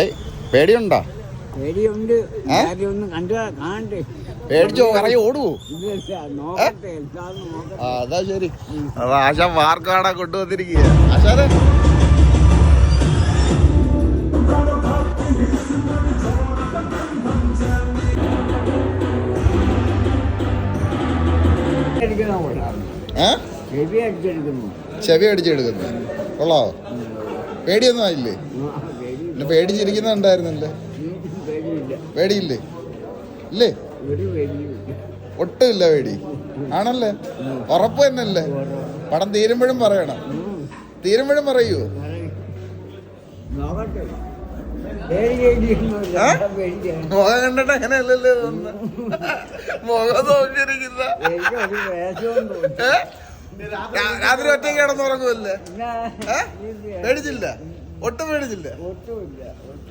ഏയ് പേടിയുണ്ടോ? പേടിയുണ്ട്. ഒന്ന് കണ്ടു കാണണ്ടേ? പേടിച്ചോ ഓടുവോ? അതാ ശരി. കൊണ്ടുവന്നിരിക്കുക ആശാനെ. ചെവി അടിച്ചെടുക്കുന്നു. കൊള്ളാവോ? പേടിയൊന്നും ആയില്ലേ? പിന്നെ പേടിച്ചിരിക്കുന്നുണ്ടായിരുന്നല്ലേ? ഉം, പേടിയില്ല? ഇല്ലേ? ഒട്ടുമില്ല പേടി. ആണല്ലേ? ഉറപ്പ് തന്നെയല്ലേ? പടം തീരുമ്പോഴും പറയണം. തീരുമ്പോഴും പറയൂ. മുഖം കണ്ടിട്ട് അങ്ങനെ അല്ലല്ലേ മുഖം നോക്കിയിരിക്കുന്ന. എനിക്ക് ഒരു വേഷവും തോന്നി ഏ? രാ- രാത്രി ഒറ്റയ്ക്ക് കിടന്നുറങ്ങുമല്ലേ? പേടിച്ചില്ല? ഒട്ടും പേടിച്ചില്ല. ഒട്ടുമില്ല